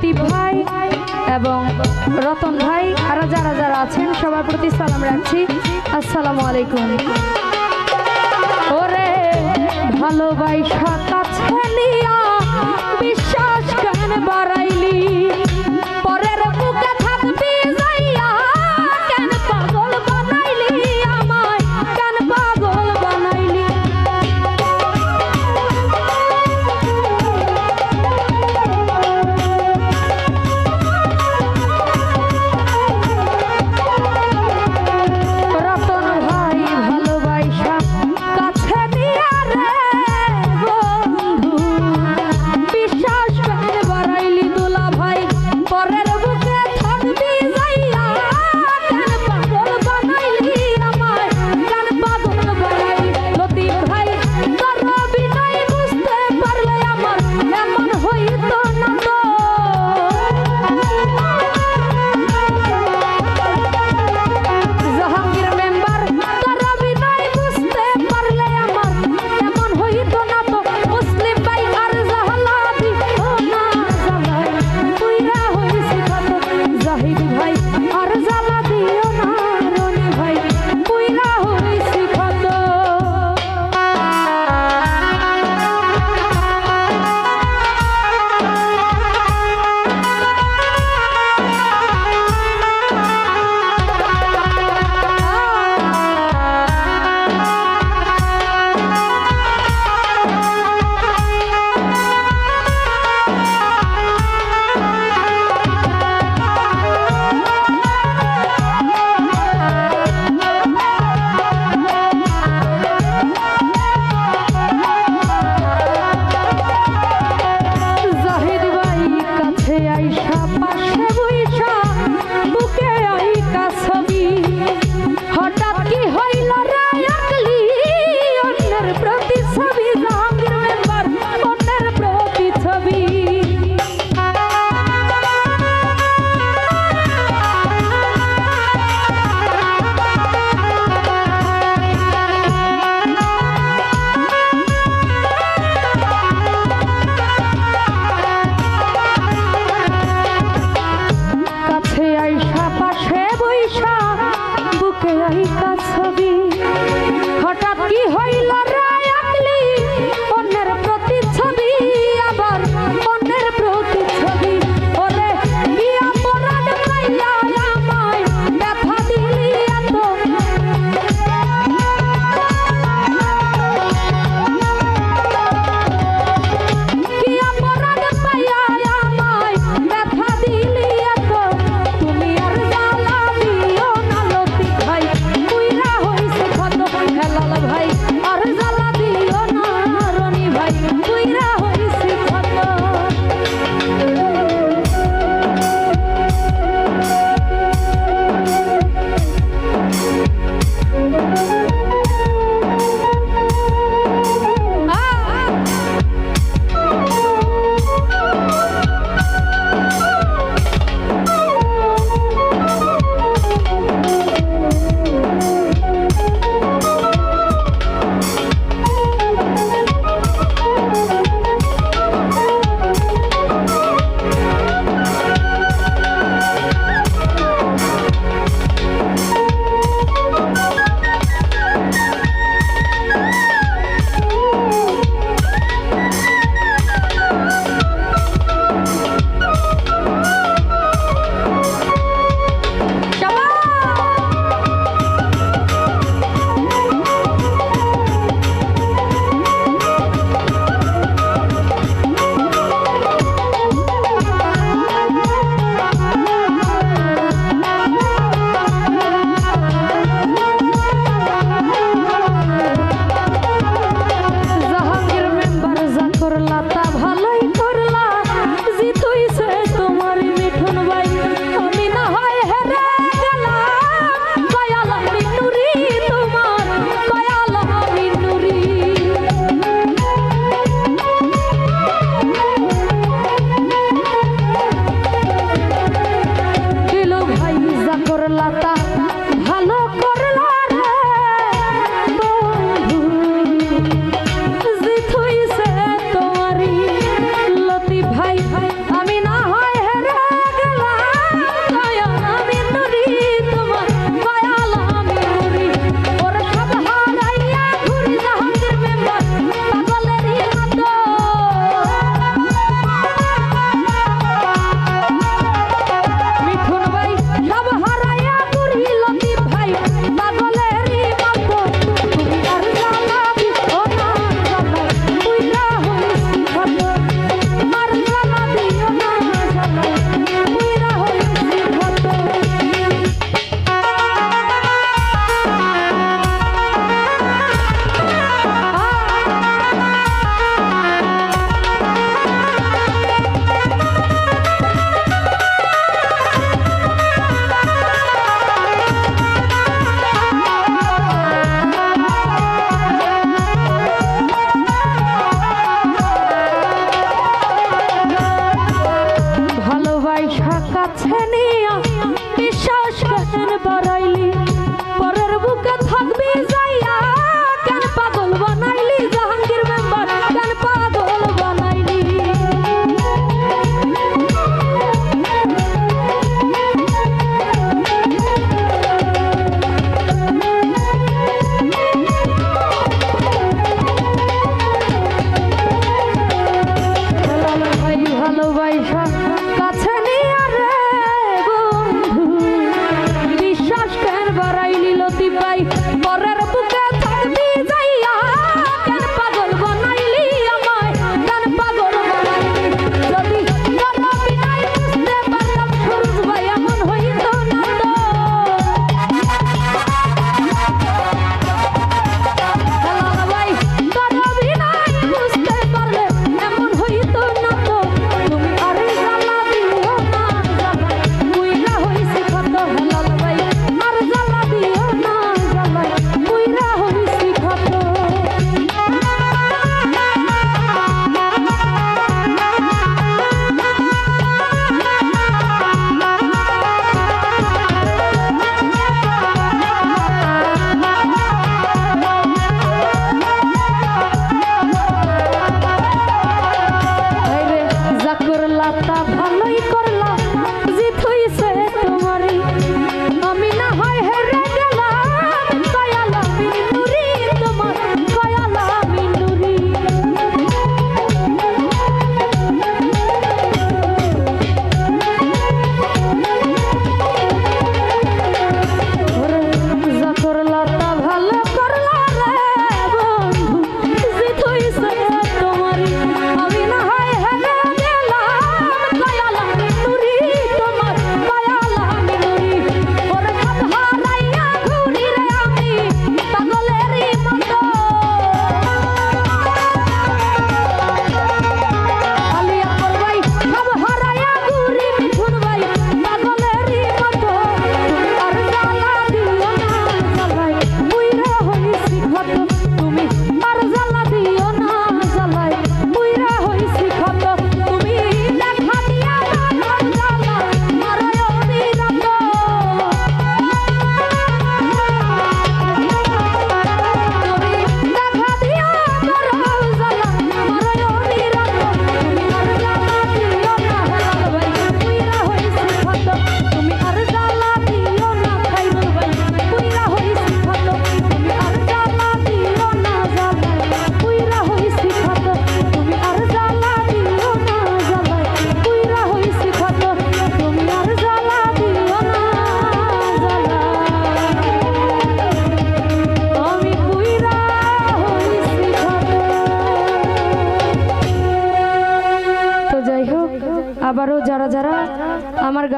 লতিফ ভাই এবং রতন ভাই, আরও যারা যারা আছেন, সবার প্রতি সালাম রাখছি। আসসালামু আলাইকুম। ওরে, ভালোবাসা কাছে নিয়া বিশ্বাস কেন বাড়াইলি নায়িকা ছবি হঠাৎ কি হয়